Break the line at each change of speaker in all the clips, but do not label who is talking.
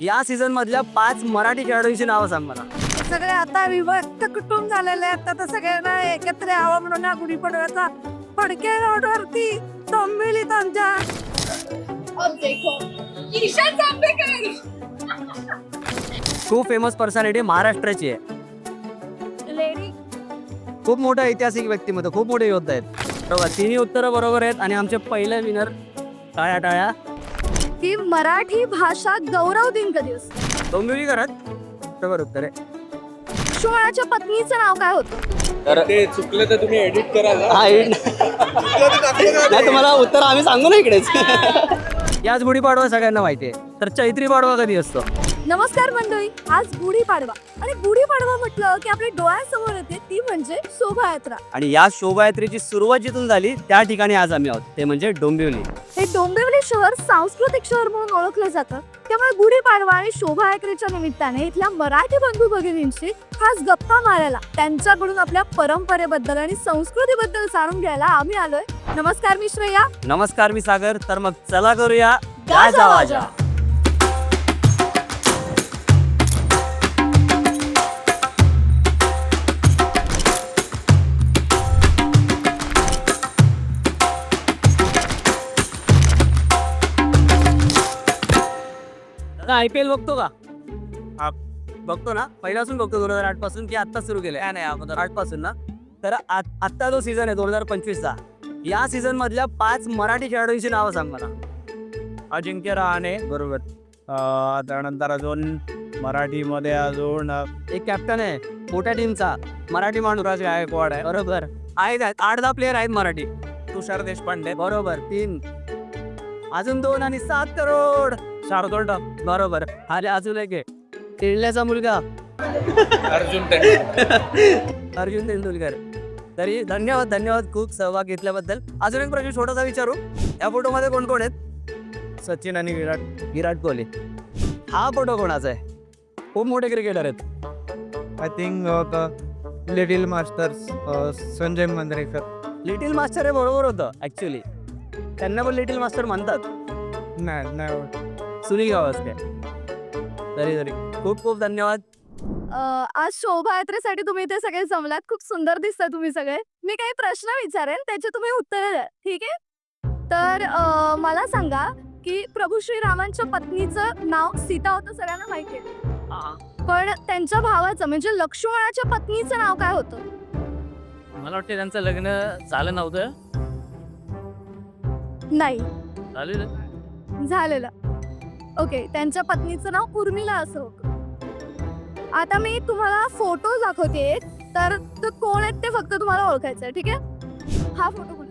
या सीझन मधल्या पाच मराठी खेळाडूंची नावं सांग मला.
सगळे आता विभक्त कुटुंब झालेले आहेत. आता सगळ्यांना एकत्र यावं म्हणून हा गुढीपाडव्याचा फडके रोडवरती तंबिलीत आमच्या.
खूप फेमस पर्सनॅलिटी महाराष्ट्राची आहे.
लेडी
खूप मोठा ऐतिहासिक व्यक्तिमत्व खूप मोठे योद्धा आहेत. बरोबर तिन्ही उत्तरं बरोबर आहेत आणि आमचे पहिले विनर टाळ्या टाळ्या
की मराठी भाषा गौरव दिन कधी असतो?
डोंबिवली करत बरोबर उत्तर आहे.
लक्ष्मणाच्या पत्नीचं नाव काय होतं?
तर
ते चुकलं तर तुम्ही एडिट कराल? हा,
एड- नाही तुम्हाला उत्तर आम्ही सांगू ना इकडेच. याच गुढीपाडवा सगळ्यांना माहिती आहे. तर चैत्री पाडवा कधी असतो?
नमस्कार मंडळी आज गुढीपाडवा आणि गुढीपाडवा म्हटलं की आपल्या डोळ्यासमोर येते ती म्हणजे शोभायात्रा.
आणि या शोभायात्रेची सुरुवात जिथून झाली त्या ठिकाणी आज आम्ही आहोत. ते म्हणजे डोंबिवली.
हे डोंबिवली शहर सांस्कृतिक शहर म्हणून ओळखलं जातं. त्यामुळे गुढीपाडवा आणि शोभायात्रेच्या निमित्ताने इथल्या मराठी बंधू भगिनींशी खास गप्पा मारायला त्यांच्याकडून आपल्या परंपरेबद्दल आणि संस्कृतीबद्दल जाणून घ्यायला आम्ही आलोय. नमस्कार मी श्रेया.
नमस्कार मी सागर. तर मग चला करूया
गाजा वाजा.
आय पी एल बघतो का? हा, बघतो ना. पहिल्यापासून बघतो दोन हजार आठपासून की आता सुरू केलं नाही अगोदर. आठपासून ना. तर आ- आत्ता जो सीझन आहे दोन हजार पंचवीसचा या सीझन मधल्या पाच मराठी खेळाडूंची नावं सांग मला.
अजिंक्य रहाणे.
बरोबर.
अं, त्यानंतर अजून मराठीमध्ये अजून अं,
एक कॅप्टन आहे मोठ्या टीमचा मराठी माणूस.
युवराज गायकवाड आहे.
बरोबर. आहेत आहेत. आठ दहा प्लेअर आहेत मराठी.
तुषार देशपांडे.
बरोबर तीन. अजून दोन आणि सात करोड.
शार्दोल
बरोबर. अरे अजून एक आहे. टिळल्याचा मुलगा.
अर्जुन तेंडुलकर
अर्जुन तेंडुलकर. तरी धन्यवाद धन्यवाद खूप सहभाग घेतल्याबद्दल. अजून एक प्रश्न छोटासा विचारू. या फोटोमध्ये कोण कोण आहेत?
सचिन आणि विराट.
विराट कोहली. हा फोटो कोणाचा आहे? खूप मोठे क्रिकेटर आहेत.
I think little masters Sanjay Manjrekar.
Little master हे बरोबर होतं ऍक्च्युली त्यांना पण लिटिल मास्टर म्हणतात.
नाही नाही
सुनील गावस्कर तरी तरी. खूप खूप धन्यवाद.
अं, आज शोभायात्रेसाठी तुम्ही इथे सगळे जमलात. खूप सुंदर दिसता तुम्ही सगळे. मी काही प्रश्न विचारेन त्याचे तुम्ही उत्तर द्या ठीक आहे? तर अं, मला सांगा की प्रभू श्रीरामांच्या पत्नीचं नाव सीता होतं सगळ्यांना माहिती आहे. पण त्यांच्या भावाचं म्हणजे लक्ष्मणाच्या पत्नीचं नाव काय होतं?
मला वाटतं त्यांचं लग्न झालं नव्हतं.
नाही.
झालं
झालेलं. ओके त्यांच्या पत्नीचं नाव उर्मिला असं होतं. आता मी तुम्हाला फोटो दाखवते तर तो कोण आहेत ते फक्त तुम्हाला ओळखायचं आहे ठीक आहे? हा फोटो कोण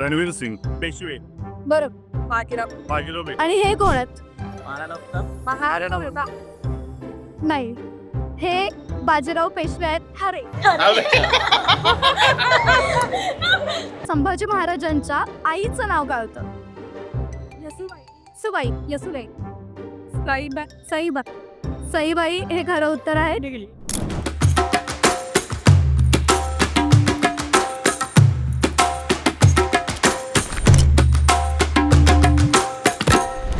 रणवीर सिंग पेशवे.
बरोबर आणि हे कोण आहेत? नाही. हे बाजीराव पेशवे आहेत. हरे संभाजी महाराजांच्या आईचं नाव काय होतं? सुबाई यसुबाई साईबा साईबा. साईबाई हे खरं उत्तर आहे.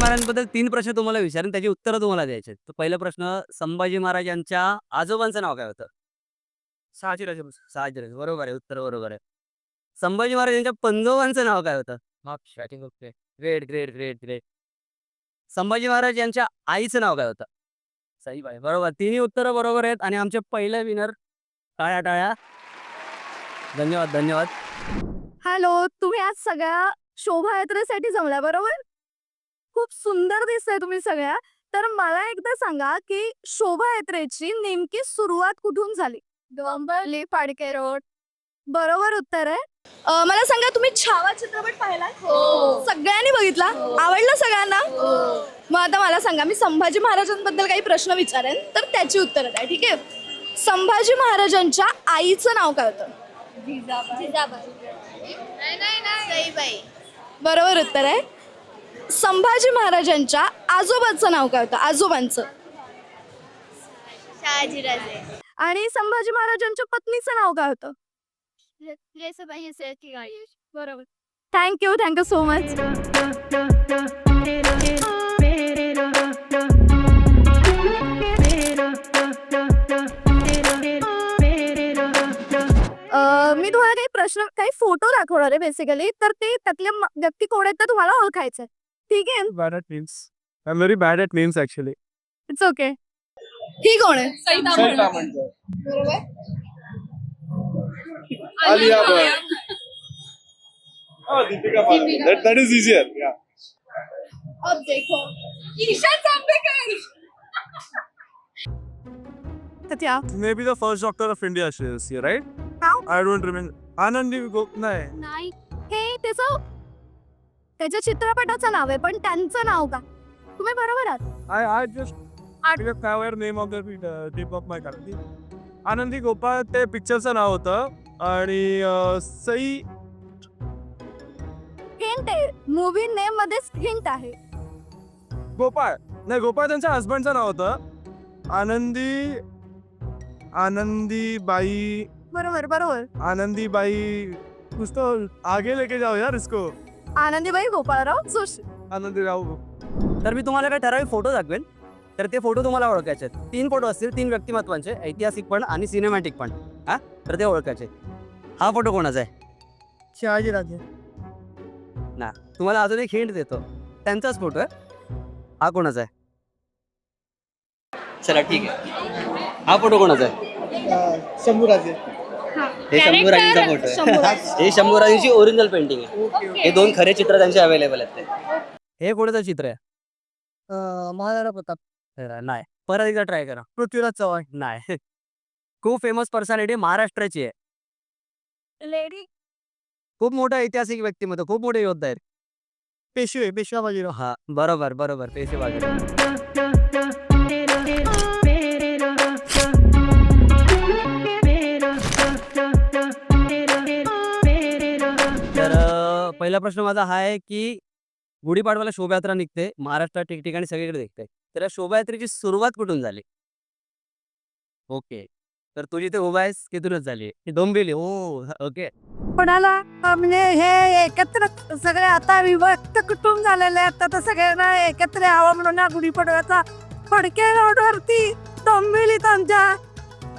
महाराजांबद्दल तीन प्रश्न तुम्हाला विचारेन त्याची उत्तरं तुम्हाला द्यायचे तर पहिला प्रश्न संभाजी महाराज यांच्या आजोबांचं नाव काय होतं?
शहाजीराजे
शहाजीराजे बरोबर आहे उत्तर बरोबर आहे. संभाजी महाराज यांच्या पंजोबांचं नाव काय होतं? Great great great great Sambhaji Maharaj यांच्या आईचं नाव काय होतं? साईबाई बरोबर. तिन्ही उत्तरं बरोबर आहेत आणि आमचे पहिले विनर टाळ्या टाळ्या धन्यवाद धन्यवाद.
हॅलो तुम्ही आज सगळ्या शोभायात्रेसाठी जमल्या बरोबर? खूप सुंदर दिसतंय तुम्ही सगळ्या. तर मला एकदा सांगा की शोभायात्रेची नेमकी सुरुवात कुठून झाली? डोंबवली फाडके रोड. बरोबर उत्तर आहे. अं, मला सांगा तुम्ही छावा चित्रपट पाहिला सगळ्यांनी बघितला? आवडला सगळ्यांना? मग आता मला सांगा मी संभाजी महाराजांबद्दल काही प्रश्न विचारेन तर त्याची उत्तरं द्या ठीक आहे? संभाजी महाराजांच्या आईचं नाव काय होतं? बरोबर उत्तर आहे. संभाजी महाराजांच्या आजोबाचं नाव काय होतं? आजोबांचं.
शहाजीराजे.
आणि संभाजी महाराजांच्या पत्नीचं नाव काय होतं? बरोबर. Thank you thank you so much मी तुम्हाला काही प्रश्न काही फोटो दाखवणार आहे बेसिकली तर ते त्यातले व्यक्ती कोण आहेत तर तुम्हाला ओळखायचे ठीक आहे?
Bad at names I am very bad at names actually
it's okay ही कोण आहे?
आलिया भट That, that is easier. Yeah.
अब देखो Isha चांपेकर Tatya.
Maybe the first doctor of India she is here, right?
How?
I don't remember. Anandi Go नाही.
नाही हे त्याचं त्याच्या चित्रपटाचं नाव आहे पण त्यांचं नाव का तुम्ही बरोबर आहात
forgot name of the uh, tip of my tongue. आनंदी गोपाळ ते पिक्चरचं नाव होतं आणि अं, सई
हिंट आहे. मूवी नेम मध्येच हिंट आहे.
गोपाळ. नाही गोपाळ त्यांच्या हस्बंडचं नाव होतं. आनंदी आनंदी बाई
बरोबर बरोबर.
आनंदीबाई कुछ तो आगे लेके जाओ यार इसको.
आनंदीबाई गोपाळराव जोशी.
आनंदी राव
तर मी तुम्हाला काही ठराविक फोटो दाखवेन. तर ते फोटो तुम्हाला ओळखायचे आहेत. तीन फोटो असतील तीन व्यक्तिमत्वांचे ऐतिहासिक पण आणि सिनेमॅटिक पण. हा? तर ते ओळखायचे. हा फोटो कोणाचा आहे?
शहाजीराजे.
ना तुम्हाला अजून एक हिंट देतो. त्यांचाच फोटो आहे. हा कोणाचा आहे? चला ठीक आहे. हा फोटो कोणाचा आहे?
शंभूराजे.
हे शंभूराजींचा फोटो आहे. हे शंभूराजींची ओरिजिनल पेंटिंग आहे. हे दोन खरे चित्र त्यांचे अवेलेबल आहेत ते. हे कोणाचं चित्र आहे?
महाराणा प्रताप.
नाही. परत एकदा ट्राय करा.
पृथ्वीराज चव्हाण.
नाही. खूप फेमस पर्सनॅलिटी महाराष्ट्राची आहे.
लेडी?
खूप मोठं ऐतिहासिक व्यक्तिमत्व खूप मोठे योद्धा आहेत.
पेशवे पेशवा बाजीराव.
हा बरोबर बरोबर पेशे वगैरे तर अं, पहिला प्रश्न माझा हा आहे की गुढीपाडवाला शोभायात्रा निघते महाराष्ट्रात ठिकठिकाणी सगळीकडे निघते. तर या शोभायात्रेची सुरुवात कुठून झाली? ओके. तर तू जिथे उभा आहेस तिथूनच झाली डोंबिवली ओ ओके.
कोणाला म्हणजे हे एकत्र सगळे आता विभक्त कुटुंब झालेले आता तर सगळ्यांना एकत्र यावं म्हणून हा गुढीपाडव्याचा फडके रोडवरती डोंबिवलीत आमच्या.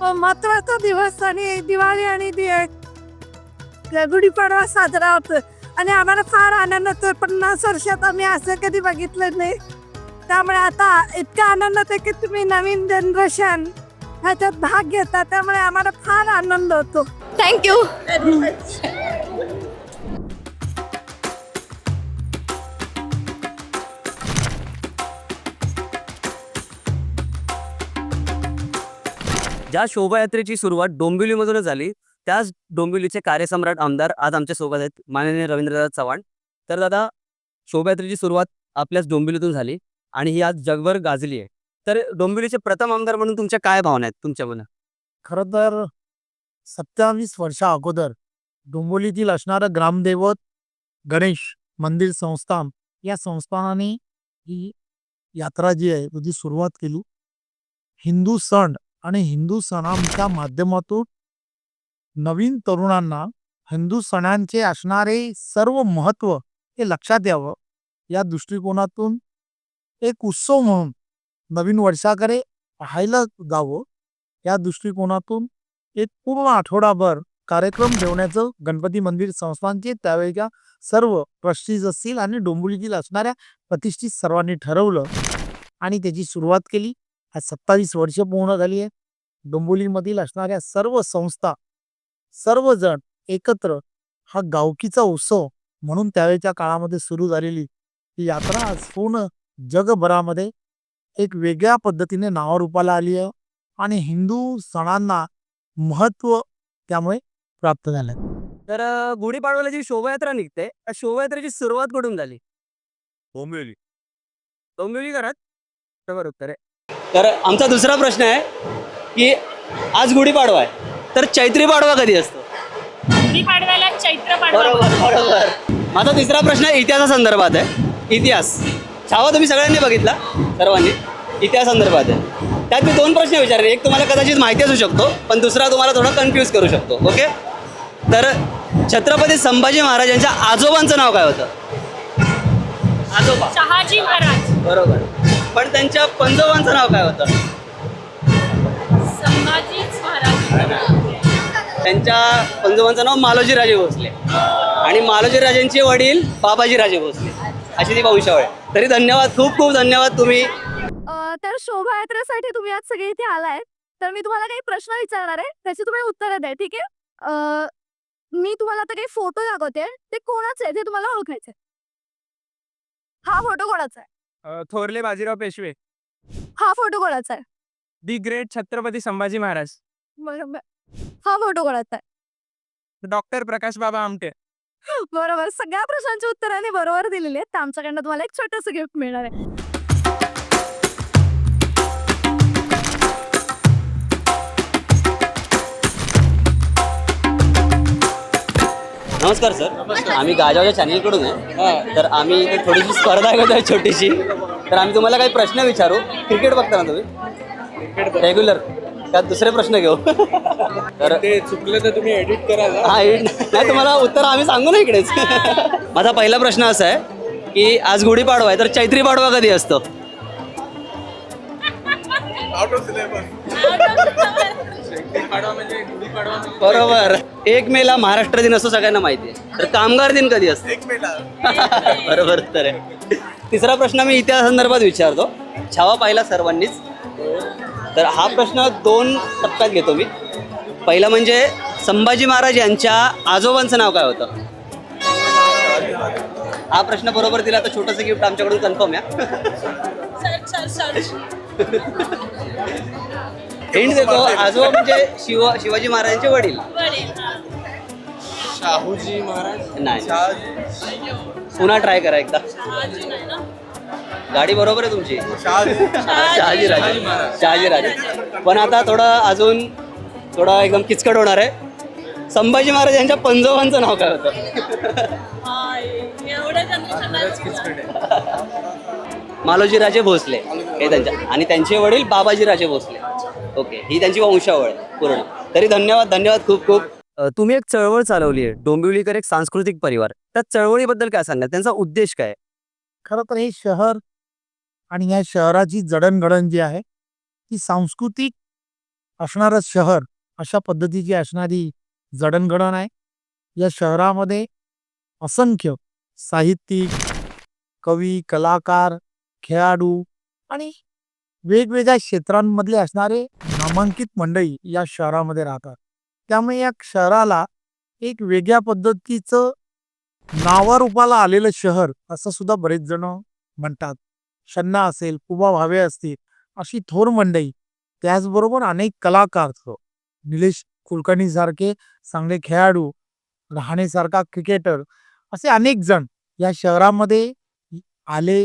अ, महत्त्वाचा दिवस आणि दिवाळी आणि दि- गुढीपाडवा साजरा होतो आणि आम्हाला फार आनंद होतो पन्नास वर्षात आम्ही असं कधी बघितलं नाही. त्यामुळे आता इतका आनंद होतो की तुम्ही नवीन जनरेशन ह्याच्यात भाग घेता त्यामुळे आम्हाला फार आनंद होतो. थँक्यू
ज्या शोभायात्रेची सुरुवात डोंबिवलीमधूनच झाली त्याच डोंबिवलीचे कार्यसम्राट आमदार आज आमच्यासोबत आहेत माननीय रवींद्रनाथ चव्हाण. तर दादा शोभायात्रेची सुरुवात आपल्याच डोंबिवलीतून झाली आणि ही आज जगभर गाजली आहे. तर डोंबिवलीचे प्रथम आमदार म्हणून तुमच्या काय भावना आहेत तुमच्या मनात?
खर तर सत्तावीस वर्षा अगोदर डोंबिवलीतील असणारं ग्रामदैवत गणेश मंदिर संस्थान या संस्थानाने ही यात्रा जी आहे त्याची सुरुवात केली. हिंदू सण आणि हिंदू सणांच्या माध्यमातून नवीन तरुणांना हिंदू सणांचे असणारे सर्व महत्त्व हे लक्षात यावं. या दृष्टिकोनातून एक उत्सव म्हणून नवीन वर्षाकडे पाहायला जावं. या दृष्टिकोनातून एक पूर्ण आठवडाभर कार्यक्रम ठेवण्याचं गणपती मंदिर संस्थानचे त्यावेळेच्या सर्व ट्रस्टीज असतील आणि डोंबिवलीतील असणाऱ्या प्रतिष्ठित सर्वांनी ठरवलं आणि त्याची सुरुवात केली. आज सत्तावीस वर्ष पूर्ण झाली आहे. डोंबिवलीमधील असणाऱ्या सर्व संस्था सर्वजण एकत्र हा गावकीचा उत्सव म्हणून त्यावेळेच्या काळामध्ये सुरू झालेली ही यात्रा आज पूर्ण जगभरामध्ये एक वेगळ्या पद्धतीने नावारूपाला आली आहे आणि हिंदू सणांना महत्त्व त्यामुळे प्राप्त झालं.
तर गुढीपाडव्याला जी शोभायात्रा निघते त्या शोभायात्रेची सुरुवात कुठून झाली?
बोंबिवली.
डोंबिवली घरात? बरोबर उत्तर आहे. तर आमचा दुसरा प्रश्न आहे की आज गुढीपाडवा आहे तर चैत्री पाडवा कधी असतो?
गुढीपाडव्याला चैत्र पाडवा.
बरोबर बरोबर. माझा तिसरा प्रश्न इतिहासासंदर्भात आहे. इतिहास. छावा तुम्ही सगळ्यांनी बघितला सर्वांनी. इतिहासासंदर्भात आहे. त्यात मी दोन प्रश्न विचारले एक तुम्हाला कदाचित माहिती असू शकतो पण दुसरा तुम्हाला थोडा कन्फ्यूज करू शकतो. ओके? तर छत्रपती संभाजी महाराजांच्या आजोबांचं नाव काय होतं? आजोबा.
शहाजी महाराज.
बरोबर. पण त्यांच्या पंजोबांचं नाव काय होतं?
संभाजीच महाराज.
त्यांच्या पंजोबांचं नाव मालोजी राजे भोसले. आणि मालोजी राजेंचे वडील बाबाजी राजे भोसले. अशी ती वंशावळ आहे. तरी धन्यवाद खूप खूप धन्यवाद तुम्ही.
अ, तर शोभायात्रेसाठी तुम्ही आज सगळे इथे आलाय. तर मी तुम्हाला काही प्रश्न विचारणार आहे. त्याची तुम्ही उत्तरं द्या ठीक आहे? अ, मी तुम्हाला आता काही फोटो दाखवते. ते कोणाचे आहे ते तुम्हाला ओळखायचे हा फोटो कोणाचा आहे?
थोरले बाजीराव पेशवे.
हा फोटो कोणाचा आहे?
The great Chhatrapati Sambhaji Maharaj.
बरोबर. हा फोटो कोणाचा आहे?
डॉक्टर प्रकाश बाबा आमटे.
बरोबर. सगळ्या प्रश्नांची उत्तराने बरोबर दिलेली आहेत. तर आमच्याकडनं तुम्हाला एक छोटंसं गिफ्ट मिळणार आहे.
नमस्कार सर. आम्ही गाजावच्या चॅनलकडून आहे. तर आम्ही इथे थोडीशी स्पर्धा आहे छोटीशी. तर आम्ही तुम्हाला काही प्रश्न विचारू. क्रिकेट बघता ना तुम्ही रेग्युलर त्यात दुसरे प्रश्न घेऊ. तर
ते चुकलं तर तुम्ही एडिट कराल
हा एड नाही तुम्हाला उत्तर आम्ही सांगू ना इकडेच. माझा पहिला प्रश्न असा आहे की आज गुढीपाडवा आहे तर चैत्री पाडवा कधी असतो? बरोबर. एक मेला महाराष्ट्र दिन असतो सगळ्यांना माहिती आहे. तर कामगार दिन कधी असतो? बरोबर तर आहे. तिसरा प्रश्न मी इतिहासासंदर्भात विचारतो. छावा पाहिला सर्वांनीच. तर हा प्रश्न दोन टप्प्यात घेतो मी. पहिला म्हणजे संभाजी महाराज यांच्या आजोबांचं नाव काय होतं? हा प्रश्न बरोबर दिला तर छोटंसं गिफ्ट आमच्याकडून कन्फर्म आहे
सर्च सर्च सर्च
हिंट देतो आजोबा म्हणजे शिव शिवाजी महाराजांचे वडील.
वडील.
शाहूजी महाराज?
नाही. पुन्हा ट्राय करा एकदा. गाडी बरोबर आहे तुमची. शहाजी. राजे. शहाजी राजे. पण आता थोडं अजून थोडं एकदम किचकट होणार आहे. संभाजी महाराज यांच्या पंजोबांचं नाव काय होतं? मालोजी राजे भोसले हे त्यांच्या आणि त्यांचे वडील बाबाजी राजे भोसले. ओके ही त्यांची वंशावळ आहे पूर्ण. तरी धन्यवाद धन्यवाद खूप खूप. तुम्ही एक चळवळ चालवली आहे डोंबिवलीकर एक सांस्कृतिक परिवार. त्या चळवळीबद्दल काय सांगाल? त्यांचा उद्देश काय?
खरं तर हे शहर आणि या शहराची जडणघडण जी आहे ती सांस्कृतिक असणारं शहर अशा पद्धतीची असणारी जडणघडण आहे. या शहरामध्ये असंख्य साहित्यिक कवी कलाकार खेळाडू आणि वेगवेगळ्या क्षेत्रांमधले असणारे नामांकित मंडळी या शहरामध्ये राहतात. त्यामुळे या शहराला एक वेगळ्या पद्धतीचं नावारूपाला आलेलं शहर असं सुद्धा बरेच जण म्हणतात. शन्ना असेल पुबा भावे असतील अशी थोर मंडई. त्याचबरोबर अनेक कलाकार निलेश कुलकर्णी सारखे चांगले खेळाडू राहणेसारखा क्रिकेटर असे अनेक जण या शहरामध्ये आले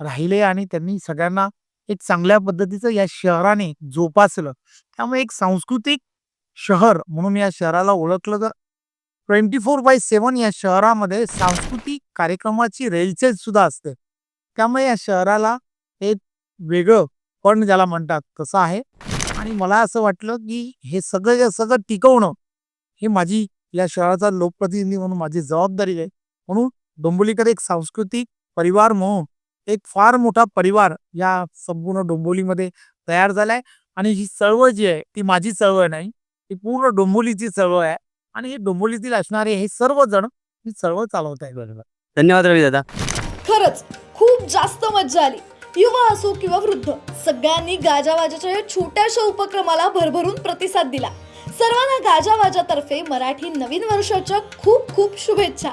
राहिले आणि त्यांनी सगळ्यांना एक चांगल्या पद्धतीचं या शहराने जोपासलं. त्यामुळे एक सांस्कृतिक शहर म्हणून या शहराला ओळखलं तर ट्वेंटी फोर बाय सेवन या शहरामध्ये सांस्कृतिक कार्यक्रमाची रेलचेल सुद्धा असते. त्यामुळे या शहराला एक वेगळं पण ज्याला म्हणतात तसं आहे. आणि मला असं वाटलं की हे सगळं सगळं टिकवणं हे माझी या शहराचा लोकप्रतिनिधी म्हणून माझी जबाबदारी आहे. म्हणून डोंबोलीकर एक सांस्कृतिक परिवार म्हणून एक फार मोठा परिवार या संपूर्ण डोंबोलीमध्ये तयार झाला आहे आणि ही चळवळ जी आहे ती माझी चळवळ नाही ती पूर्ण डोंबोलीची चळवळ आहे. आणि हे डोंबिवलीतील असणारे हे सर्वजण ही चळवळ चालवत आहेत बरोबर.
धन्यवाद रवी दादा.
खरंच खूप जास्त मज्जा आली. युवा असो किंवा वृद्ध सगळ्यांनी गाजावाजाच्या या छोट्याशा उपक्रमाला भरभरून प्रतिसाद दिला. सर्वांना गाजावाजातर्फे मराठी नवीन वर्षाच्या खूप खूप शुभेच्छा.